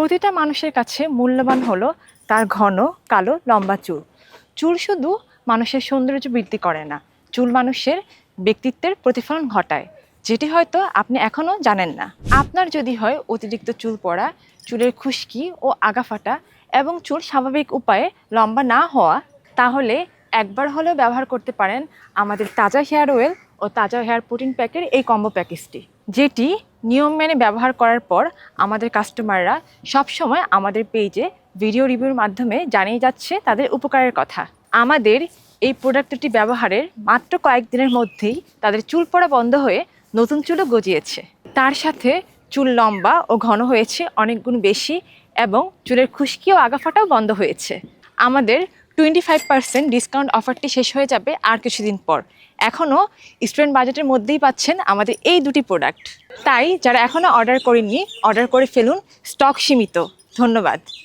প্রতিটা মানুষের কাছে মূল্যবান হলো তার ঘন, কালো, লম্বা চুল। চুল শুধু মানুষের সৌন্দর্য বৃদ্ধি করে না, চুল মানুষের ব্যক্তিত্বের প্রতিফলন ঘটায়, যেটি হয়তো আপনি এখনও জানেন না। আপনার যদি হয় অতিরিক্ত চুল পড়া, চুলের খুশকি ও আগাফাটা এবং চুল স্বাভাবিক উপায়ে লম্বা না হওয়া, তাহলে একবার হলেও ব্যবহার করতে পারেন আমাদের তাজা হেয়ার অয়েল ও তাজা হেয়ার প্রোটিন প্যাকের এই কম্বো প্যাকেজটি যেটি নিয়ম মেনে ব্যবহার করার পর আমাদের কাস্টমাররা সবসময় আমাদের পেজে ভিডিও রিভিউর মাধ্যমে জানিয়ে যাচ্ছে তাদের উপকারের কথা। আমাদের এই প্রোডাক্টটি ব্যবহারের মাত্র কয়েকদিনের মধ্যেই তাদের চুল পড়া বন্ধ হয়ে নতুন চুলও গজিয়েছে। তার সাথে চুল লম্বা ও ঘন হয়েছে অনেক গুণ বেশি এবং চুলের খুশকি ও আগাফাটাও বন্ধ হয়েছে। আমাদের টোয়েন্টি ফাইভ পার্সেন্ট ডিসকাউন্ট অফারটি শেষ হয়ে যাবে আর কিছুদিন পর। এখনও স্টুডেন্ট বাজেটের মধ্যেই পাচ্ছেন আমাদের এই দুটি প্রোডাক্ট তাই যারা এখনও অর্ডার করেননি অর্ডার করে ফেলুন স্টক সীমিত। ধন্যবাদ।